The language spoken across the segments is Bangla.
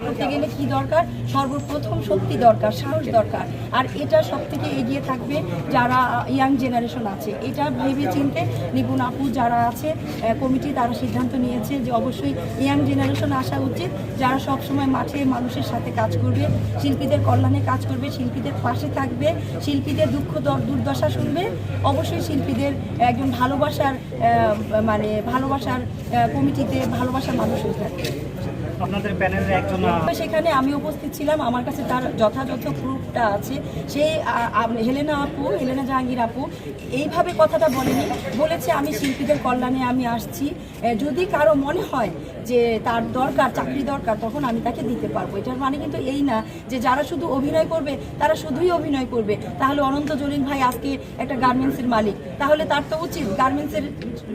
করতে গেলে কি দরকার? সর্বপ্রথম শক্তি দরকার, সাহস দরকার। আর এটা সব থেকে এগিয়ে থাকবে যারা ইয়াং জেনারেশন আছে। এটা ভেবে চিনতে নিপুণ আপু যারা আছে কমিটি তারা সিদ্ধান্ত নিয়েছে যে অবশ্যই ইয়াং জেনারেশন আসা উচিত। যারা সব সময় মাঠে মানুষের সাথে কাজ করবে, শিল্পীদের কল্যাণে কাজ করবে, শিল্পীদের পাশে থাকবে, শিল্পীদের দুঃখ দুর্দশা শুনবে, অবশ্যই শিল্পীদের একজন ভালোবাসার মানে ভালোবাসার কমিটিতে ভালোবাসার মানুষ হয়ে থাকবে। আপনাদের প্যানেলের একজন সেখানে আমি উপস্থিত ছিলাম। আমার কাছে তার যথাযথ প্রুফটা আছে। আ- হেলেনা আপু, হেলেনা জাহাঙ্গীর আপু, এইভাবে কথাটা বলেনি। বলেছে, আমি শিল্পীদের কল্যাণে আমি আসছি। যদি কারও মনে হয় যে তার দরকার, চাকরি দরকার, তখন আমি তাকে দিতে পারব। এটার মানে কিন্তু এই না যে যারা শুধু অভিনয় করবে, তারা শুধুই অভিনয় করবে। তাহলে অনন্ত জলিল ভাই আজকে একটা গার্মেন্টসের মালিক। তাহলে তার তো উচিত গার্মেন্টসের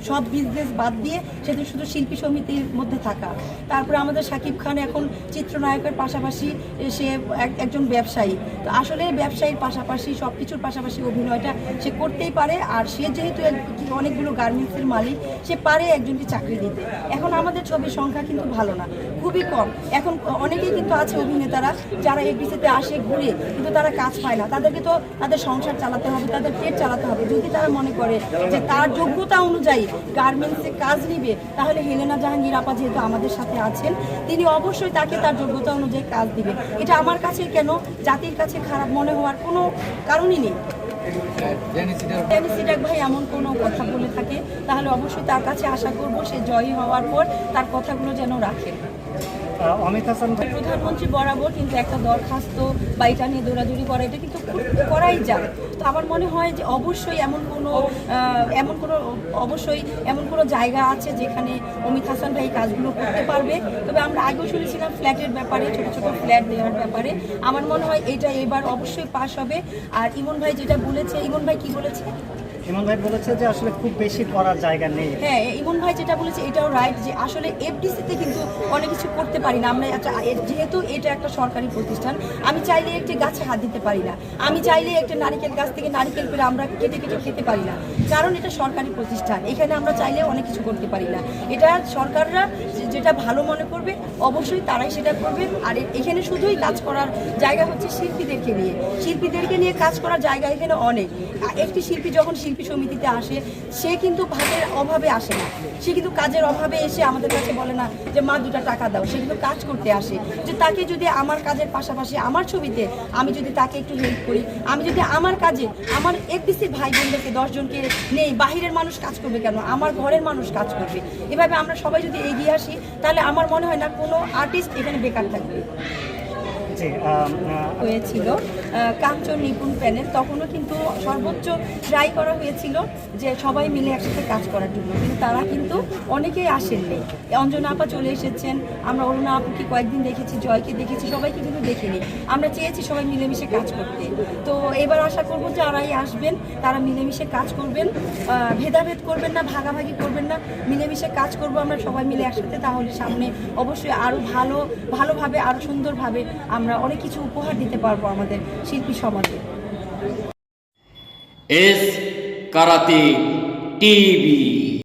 সব বিজনেস বাদ দিয়ে সেটা শুধু শিল্পী সমিতির মধ্যে থাকা। তারপরে আমাদের শাকিব খান এখন চিত্রনায়কের পাশাপাশি সে এক- একজন ব্যবসায়ী। তো আসলে ব্যবসায়ীর পাশাপাশি সব কিছুর পাশাপাশি অভিনয়টা সে করতেই পারে। আর সে যেহেতু অনেকগুলো গার্মেন্টসের মালিক, সে পারে একজনকে চাকরি দিতে। এখন আমাদের ছবির সংখ্যা কিন্তু ভালো না, খুবই কম। এখন অনেকেই কিন্তু আছে অভিনেতারা যারা এফডিসিতে আসে ঘুরে, কিন্তু তারা কাজ পায় না। তাদেরকে তো তাদের সংসার চালাতে হবে, তাদের পেট চালাতে হবে। যদি তারা মনে করে যে তার যোগ্যতা অনুযায়ী গার্মেন্টসে কাজ নিবে, তাহলে হেলেনা জাহাঙ্গীর আপা যেহেতু আমাদের সাথে আছেন তিনি অবশ্যই তাকে তার যোগ্যতা অনুযায়ী কাজ দিবে এটা আমার কাছে কেন জাতির কাছে খারাপ মনে হওয়ার কোনো কারণই নেই। ড্যানি সিডাক ভাই এমন কোনো কথা বলে থাকে তাহলে অবশ্যই তার কাছে আশা করব সে জয়ী হওয়ার পর তার কথাগুলো যেন আহ, অমিত হাসান প্রধানমন্ত্রী বরাবর কিন্তু একটা দরখাস্ত বা এটা নিয়ে দৌড়াদৌড়ি করা এটা কিন্তু করাই যায়। তো আমার মনে হয় যে অবশ্যই এমন কোনো এমন কোনো, অবশ্যই এমন কোনো জায়গা আছে যেখানে অমিত হাসান ভাই কাজগুলো করতে পারবে। তবে আমরা আগেও শুনেছিলাম ফ্ল্যাটের ব্যাপারে, ছোটো ছোটো ফ্ল্যাট দেওয়ার ব্যাপারে। আমার মনে হয় এটা এবার অবশ্যই পাস হবে। আর ইমন ভাই যেটা বলেছে, ইমন ভাই কি বলেছে? ইমন ভাই বলেছে যে আসলে খুব বেশি করার জায়গা নেই। হ্যাঁ ইমন ভাই যেটা বলেছে এটাও রাইট যে আসলে কিন্তু অনেক কিছু করতে পারি না। আমরা একটা যেহেতু এটা একটা সরকারি প্রতিষ্ঠান, আমি চাইলে একটি গাছে হাত দিতে পারি না। আমি চাইলে একটা নারিকেল গাছ থেকে নারিকেল পেরে আমরা কেটে কেটে খেতে পারি না। কারণ এটা সরকারি প্রতিষ্ঠান। এখানে আমরা চাইলে অনেক কিছু করতে পারি না। এটা সরকাররা যেটা ভালো মনে করবে, অবশ্যই তারাই সেটা করবে। আর এখানে শুধুই কাজ করার জায়গা হচ্ছে শিল্পীদেরকে নিয়ে। শিল্পীদেরকে নিয়ে কাজ করার জায়গা এখানে অনেক। একটি শিল্পী যখন শিল্পী সমিতিতে আসে, সে কিন্তু ভাতের অভাবে আসে না। সে কিন্তু কাজের অভাবে এসে আমাদের কাছে বলে না যে, মা, দুটা টাকা দাও। সে কিন্তু কাজ করতে আসে। যে তাকে যদি আমার কাজের পাশাপাশি আমার ছবিতে আমি যদি তাকে একটু হেল্প করি, আমি যদি আমার কাজে, আমার এফবিসির ভাই বোনদেরকে দশজনকে নেই, বাহিরের মানুষ কাজ করবে কেন? আমার ঘরের মানুষ কাজ করবে। এভাবে আমরা সবাই যদি এগিয়ে আসি, তাহলে আমার মনে হয় না কোনো আর্টিস্ট এখানে বেকার থাকবে। হয়েছিল কাঞ্চন নিপুণ প্যানেল, তখনও কিন্তু সর্বোচ্চ ট্রাই করা হয়েছিল যে সবাই মিলে একসাথে কাজ করার জন্য। কিন্তু তারা কিন্তু অনেকেই আসেননি। অঞ্জনা আপা চলে এসেছেন, আমরা অরুণা আপুকে কয়েকদিন দেখেছি, জয়কে দেখেছি, সবাইকে কিন্তু দেখিনি। আমরা চেয়েছি সবাই মিলেমিশে কাজ করতে। তো এবার আশা করব যারাই আসবেন, তারা মিলেমিশে কাজ করবেন ভেদাভেদ করবেন না, ভাগাভাগি করবেন না, মিলেমিশে কাজ করব আমরা সবাই মিলে একসাথে, তাহলে সামনে অবশ্যই আরও ভালো, ভালোভাবে আরও সুন্দরভাবে আমরা অনেক কিছু উপহার দিতে পারব আমাদের শিল্পী সমাজে। S karate TV.